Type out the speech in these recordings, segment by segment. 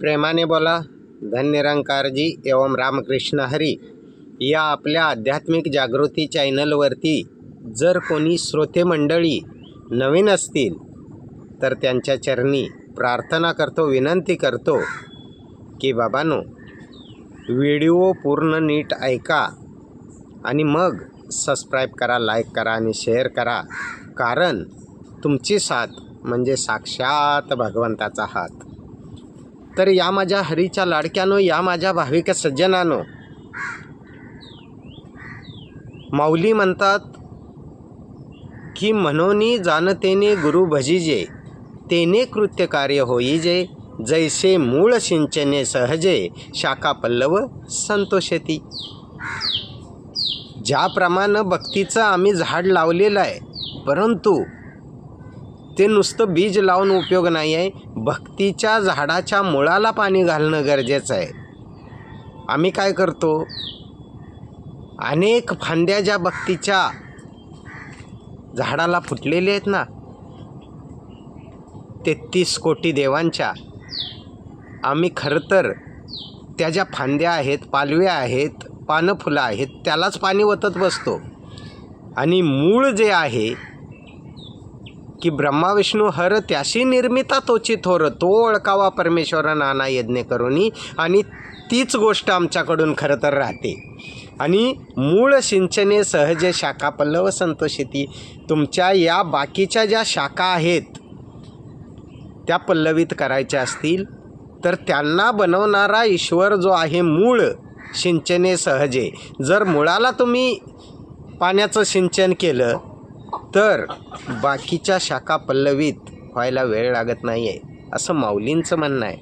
प्रेमाने बोला धन्यरंकारजी एवं रामकृष्ण हरी. या आपल्या आध्यात्मिक जागृती चॅनलवरती जर कोणी श्रोते मंडळी नवीन असतील तर त्यांच्या चरणी प्रार्थना करतो विनंती करतो की बाबानो व्हिडिओ पूर्ण नीट ऐका आणि मग सबस्क्राईब करा लाईक करा आणि शेअर करा. कारण तुमची साथ म्हणजे साक्षात भगवंताचा हात. तर या माझ्या हरीच्या लाडक्यानो या माझ्या भाविक सज्जनानो. माऊली म्हणतात की म्हणोनी जाणतेने गुरु भजिजे तेने कृत्य कार्य होईजे जैसे मूळ सिंचने सहजे शाखा पल्लव संतोषेती. ज्याप्रमाणे भक्तीचं आम्ही झाड लावलेलं आहे परंतु ते नुसतं बीज लावून उपयोग नाही आहे. भक्तीच्या झाडाच्या मुळाला पाणी घालणं गरजेचं आहे. आम्ही काय करतो? अनेक फांद्या ज्या भक्तीच्या झाडाला फुटलेले आहेत ना तेहतीस कोटी देवांच्या आम्ही खरं तर त्या ज्या फांद्या आहेत पालव्या आहेत पानं फुलं आहेत त्यालाच पाणी ओतत बसतो. आणि मूळ जे आहे की ब्रह्मा विष्णू हर त्याशी निर्मिता तोची थोर तो ओळखावा परमेश्वर नाना यज्ञ करूनी आणि तीच गोष्ट आमच्याकडून खरं तर राहते. आणि मूळ सिंचने सहज शाखा पल्लव संतोषिती तुमच्या या बाकीच्या ज्या शाखा आहेत त्या पल्लवित करायच्या असतील तर त्यांना बनवणारा ईश्वर जो आहे मूळ सिंचने सहजे. जर मुळाला तुम्ही पाण्याचं सिंचन केलं तर बाकीच्या शाखा पल्लवीत व्हायला वेळ लागत नाही आहे असं माऊलींचं म्हणणं आहे.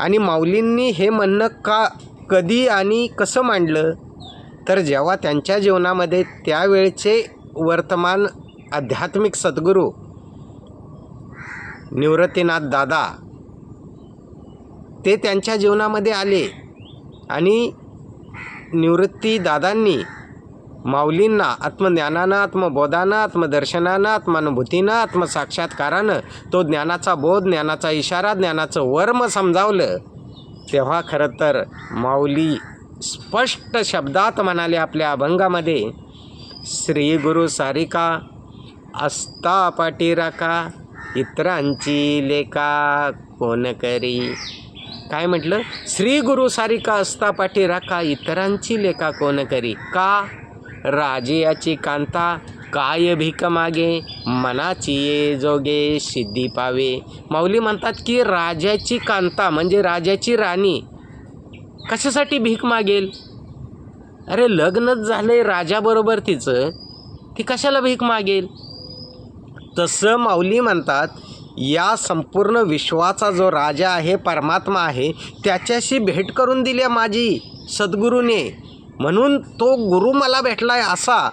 आणि माऊलींनी हे म्हणणं का कधी आणि कसं मांडलं? तर जेव्हा त्यांच्या जीवनामध्ये त्यावेळचे वर्तमान आध्यात्मिक सद्गुरू निवृत्तीनाथ दादा ते त्यांच्या जीवनामध्ये आले आणि निवृत्ती दादांनी माऊलींना आत्मज्ञानानं आत्मबोधानं आत्मदर्शनानं आत्मानुभूतीनं आत्मसाक्षात्कारानं तो ज्ञानाचा बोध ज्ञानाचा इशारा ज्ञानाचं वर्म समजावलं. तेव्हा खरं तर माऊली स्पष्ट शब्दात म्हणाले आपल्या अभंगामध्ये श्री गुरु सारिका असता पाठीराका इतरांची लेखा कोण करी? काय म्हटलं? श्री गुरु सारिका असता पाठीराका इतरांची लेखा कोण करी? का? राजे कांता काय भीक मागे? मनाची ये जोगे सिद्धी पावे. माऊली म्हणतात की राजाची कांता म्हणजे राजाची राणी. कशासाठी भीक मागेल? अरे लग्नच झालंय राजाबरोबर तिचं. ती कशाला भीक मागेल? तसं माऊली म्हणतात या संपूर्ण विश्वाचा जो राजा आहे परमात्मा आहे त्याच्याशी भेट करून दिली माझी सद्गुरूने. म्हणून तो गुरु मला भेटला आहे असा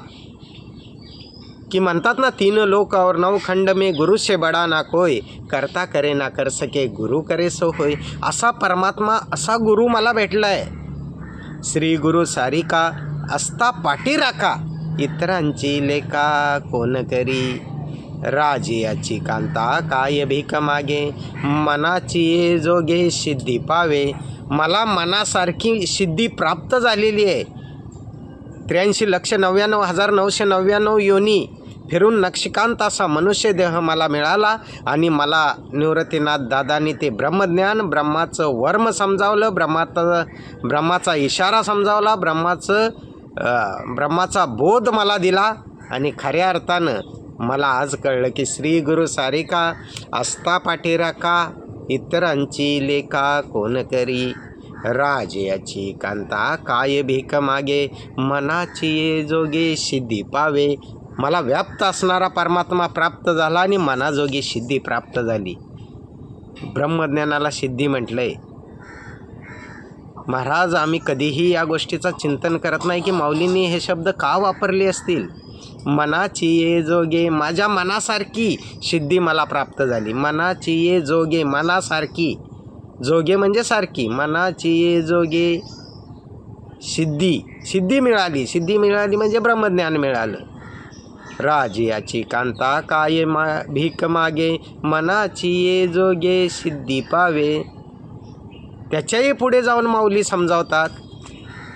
की म्हणतात ना तीन लोक और नवखंड मे गुरु बडा ना कोय करता करे ना कर सके गुरु करे सो होय. असा परमात्मा असा गुरु मला भेटला आहे श्री गुरु सारिका असता पाठी राखा इतरांची लेखा कोण करी? राजियाची कांता काय भीक मागे? मनाची ये जोगे सिद्धी पावे. मला मनासारखी सिद्धी प्राप्त झालेली आहे. त्र्याऐंशी लक्ष नव्याण्णव हजार नऊशे नव्याण्णव योनी फिरून नक्षिकांत असा मनुष्य देह मला मिळाला आणि मला निवृत्तीनाथ दादानी ते ब्रह्मज्ञान ब्रह्माचं वर्म समजावलं ब्रह्माचं ब्रह्माचा इशारा समजावला ब्रह्माचं ब्रह्माचा बोध मला दिला आणि खऱ्या अर्थानं मला आज कळलं की श्री गुरु सारिका आस्था पाठीराखा इतरांची लेखा कोण करी? राजयाची कांता काय भीक मागे? मनाची ये जोगे सिद्धी पावे. मला व्याप्त असणारा परमात्मा प्राप्त झाला आणि मनाजोगी सिद्धी प्राप्त झाली. ब्रह्मज्ञानाला सिद्धी म्हटलंय. महाराज आम्ही कधीही या गोष्टीचा चिंतन करत नाही की माऊलींनी हे शब्द का वापरले असतील? मनाची ये जोगे माझ्या मनासारखी सिद्धी मला प्राप्त झाली. मनाची ये जोगे मनासारखी. जोगे म्हणजे सारखी मनाची ये जोगे. सिद्धी सिद्धी मिळाली. सिद्धी मिळाली म्हणजे ब्रह्मज्ञान मिळालं. राजियाची कांता काय मा भीक मागे? मनाची ये जोगे सिद्धी पावे. त्याच्याही पुढे जाऊन माऊली समजावतात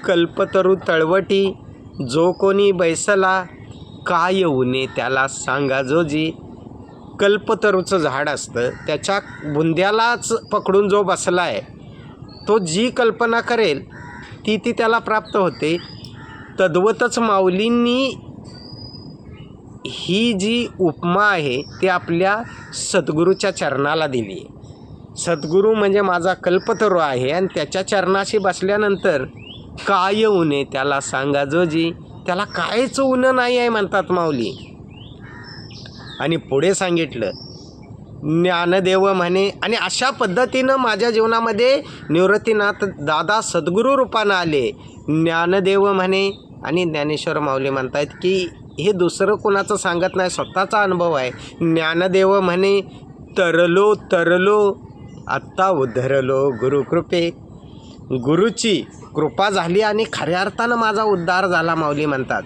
कल्पतरू तळवटी जो कोणी बैसला काय उने त्याला सांगा जोजी. कल्पतरूचं झाड असतं त्याच्या बुंद्यालाच पकडून जो बसला आहे तो जी कल्पना करेल ती ती त्याला प्राप्त होते. तद्वतच माऊलींनी ही जी उपमा आहे ती आपल्या सद्गुरूच्या चरणाला दिली. आहे सद्गुरू म्हणजे माझा कल्पतरू आहे आणि त्याच्या चरणाशी बसल्यानंतर काय उणे त्याला सांगा जोजी. त्याला कायच ऊन नाही आहे म्हणतात माऊली. आणि पुढे सांगितलं ज्ञानदेव म्हणे आणि अशा पद्धतीनं माझ्या जीवनामध्ये निवृत्तीनाथ दादा सद्गुरू रूपानं आले. ज्ञानदेव म्हणे आणि ज्ञानेश्वर माऊली म्हणतायत की हे दुसरं कोणाचं सांगत नाही स्वतःचा अनुभव आहे. ज्ञानदेव म्हणे तरलो तरलो आत्ता उद्धरलो गुरुकृपे. गुरुची कृपा झाली आणि खऱ्या अर्थानं माझा उद्धार झाला माऊली म्हणतात.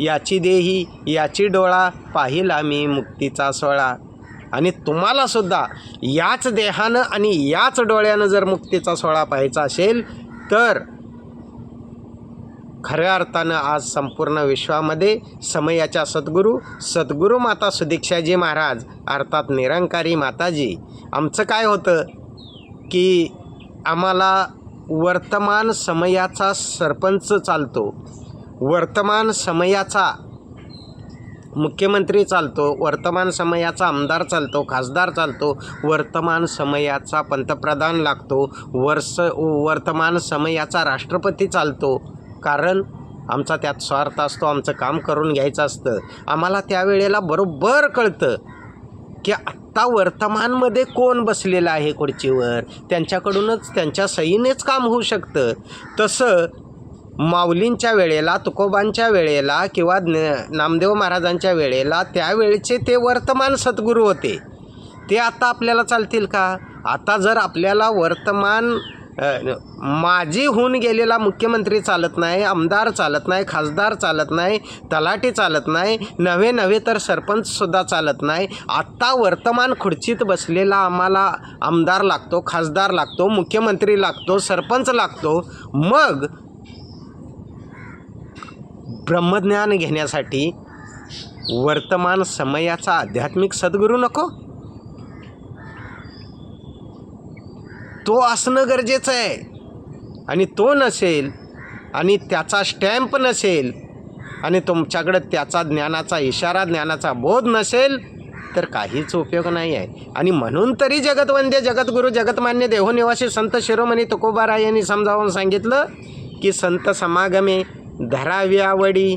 याची देही याची डोळा पाहिला मी मुक्तीचा सोळा. आणि तुम्हालासुद्धा याच देहानं आणि याच डोळ्यानं जर मुक्तीचा सोहळा पाहायचा असेल तर खऱ्या अर्थानं आज संपूर्ण विश्वामध्ये समयाच्या सद्गुरू सद्गुरू माता सुदीक्षाजी महाराज अर्थात निरंकारी माताजी. आमचं काय होतं की आम्हाला वर्तमान समयाचा सरपंच चालतो. वर्तमान समयाचा मुख्यमंत्री चालतो वर्तमान समयाचा आमदार चालतो खासदार चालतो वर्तमान समयाचा पंतप्रधान लागतो वर्ष वर्तमान समयाचा राष्ट्रपती चालतो. कारण आमचा त्यात स्वार्थ असतो आमचं काम करून घ्यायचं असतं. आम्हाला त्यावेळेला बरोबर कळतं की आत्ता वर्तमानमध्ये कोण बसलेलं आहे खुर्चीवर? त्यांच्याकडूनच त्यांच्या सहीनेच काम होऊ शकतं. तसं माऊलींच्या वेळेला तुकोबांच्या वेळेला किंवा नामदेव महाराजांच्या वेळेला त्यावेळचे ते वर्तमान सद्गुरू होते. ते आता आपल्याला चालतील का? आता जर आपल्याला वर्तमान माझी माजी होऊन गेलेला मुख्यमंत्री चालत नाही आमदार चालत नाही खासदार चालत नाही तलाठी चालत नाही नव्हे नव्हे तर सरपंचसुद्धा चालत नाही आत्ता वर्तमान खुर्चीत बसलेला आम्हाला आमदार लागतो खासदार लागतो मुख्यमंत्री लागतो सरपंच लागतो. मग ब्रह्मज्ञान घेण्यासाठी वर्तमान समयाचा आध्यात्मिक सद्गुरू नको? तो असणं गरजेचं आहे. आणि तो नसेल आणि त्याचा स्टॅम्प नसेल आणि तुमच्याकडं त्याचा ज्ञानाचा इशारा ज्ञानाचा बोध नसेल तर काहीच उपयोग नाही आहे. आणि म्हणून तरी जगतवंदे जगद्गुरू जगतमान्य देहोनिवासी संत शिरोमणी तुकोबाराय यांनी समजावून सांगितलं की संत समागमे धरावी आवडी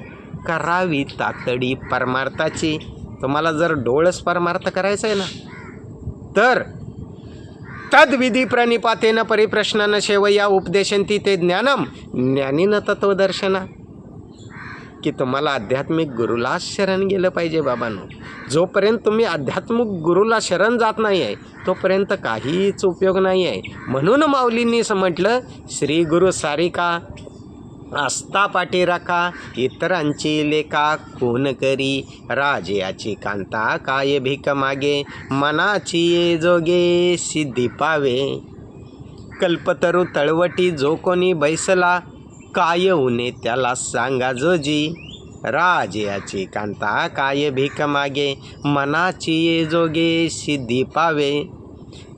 करावी तातडी परमार्थाची. तुम्हाला जर डोळस परमार्थ करायचं आहे ना तर तद्विधी प्रणिपातेनं परिप्रश्नानं शेवया उपदेशंती ते ज्ञानम ज्ञानीनं तत्वदर्शना की तुम्हाला आध्यात्मिक गुरुला शरण गेलं पाहिजे बाबांनो. जोपर्यंत तुम्ही आध्यात्मिक गुरुला शरण जात नाही आहे तोपर्यंत काहीच उपयोग नाही आहे म्हणून माऊलींनी म्हटलं श्री गुरु सारिका आस्था पाठी राखा इतरांची लेखा कोण करी. राजयाची कांता काय भीक मागे मनाची ये जोगे सिद्धी पावे. कल्पतरू तळवटी जो कोणी बैसला काय उने त्याला सांगा जोजी. राजयाची कांता काय भीक मागे मनाची ये जोगे सिद्धी पावे.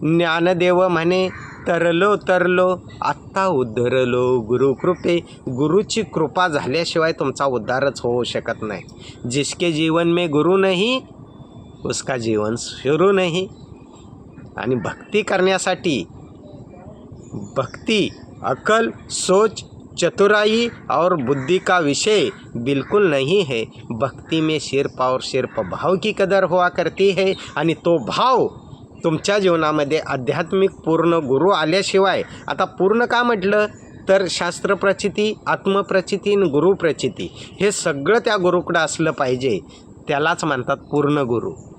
ज्ञानदेव म्हणे तरलो तरलो आत्ता उद्धरलो गुरुकृपे गुरुची कृपा झाल्याशिवाय तुमचा उद्धारच होऊ शकत नाही. जिसके जीवन में गुरु नहीं उसका जीवन सुरू नहीं. आणि भक्ती करण्यासाठी भक्ती अकल सोच चतुराई और बुद्धि का विषय बिल्कुल नहीं है. भक्ति में सिर्फ और सिर्फ भाव की कदर हुआ करती है. आणि तो भाव तुमच्या जीवनामध्ये आध्यात्मिक पूर्ण गुरु आल्याशिवाय आता पूर्ण का म्हटलं? तर शास्त्रप्रचिती आत्मप्रचिती आणि गुरुप्रचिती हे सगळं त्या गुरुकडं असलं पाहिजे. त्यालाच म्हणतात पूर्ण गुरु.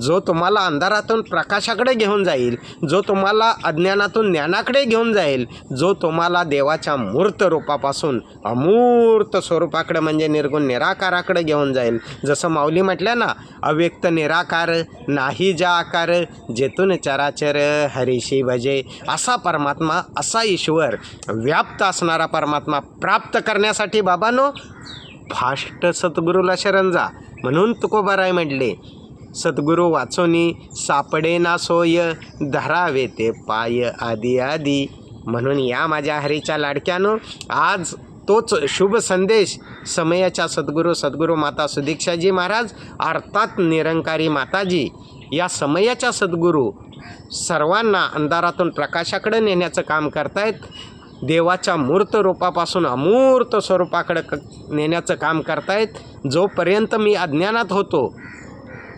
जो तुम्हाला अंधारातून प्रकाशाकडे घेऊन जाईल जो तुम्हाला अज्ञानातून ज्ञानाकडे घेऊन जाईल जो तुम्हाला देवाच्या मूर्त रूपापासून अमूर्त स्वरूपाकडे म्हणजे निर्गुण निराकाराकडे घेऊन जाईल. जसं माऊली म्हटल्या ना अव्यक्त निराकार नाही ज्या आकार जेतून चराचर हरिशी भजे असा परमात्मा असा ईश्वर व्याप्त असणारा परमात्मा प्राप्त करण्यासाठी बाबानो फास्ट सद्गुरूला शरण जा. म्हणून तुकोबाराय म्हटले सद्गुरू वाचोनी सापडे ना सोय धरावे ते पाय आदी आदी म्हणून या माझ्या हरीच्या लाडक्यानं आज तोच शुभ संदेश समयाच्या सद्गुरू सद्गुरू माता सुदीक्षाजी महाराज अर्थात निरंकारी माताजी या समयाच्या सद्गुरू सर्वांना अंधारातून प्रकाशाकडे नेण्याचं काम करतायत. देवाच्या मूर्त रूपापासून अमूर्त स्वरूपाकडे क नेण्याचं काम करतायत. जोपर्यंत मी अज्ञानात होतो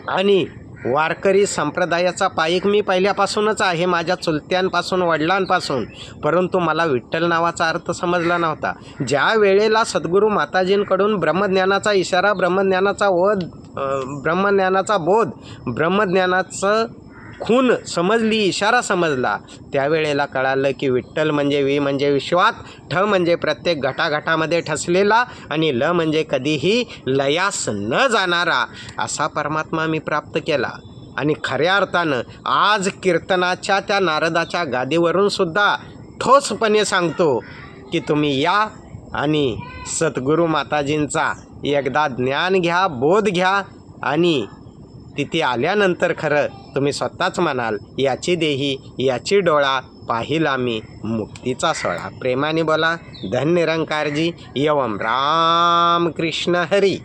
आणि वारकरी संप्रदायाचा पायक मी पहिल्यापासूनच आहे माझ्या चुलत्यांपासून वडिलांपासून. परंतु मला विठ्ठल नावाचा अर्थ समजला नव्हता. ज्या वेळेला सद्गुरू माताजींकडून ब्रह्मज्ञानाचा इशारा ब्रह्मज्ञानाचा वध ब्रह्मज्ञानाचा बोध ब्रह्मज्ञानाचं खून समजली इशारा समजला. त्यावेळेला कळालं की विठ्ठल म्हणजे वी म्हणजे विश्वात ठ म्हणजे प्रत्येक घटाघटामध्ये ठसलेला आणि ल म्हणजे कधीही लयास न जाणारा असा परमात्मा मी प्राप्त केला. आणि खऱ्या अर्थानं आज कीर्तनाच्या त्या नारदाच्या गादीवरून सुद्धा ठोसपणे सांगतो की तुम्ही या आणि सद्गुरू माताजींचा एकदा ज्ञान घ्या बोध घ्या आणि तिथे आल्यानंतर खरं तुम्ही स्वतःच म्हणाल याची देही याची डोळा पाहिला मी. मुक्तीचा सोळा प्रेमाने बोला. धन निरंकारजी. यवम. राम कृष्ण हरी.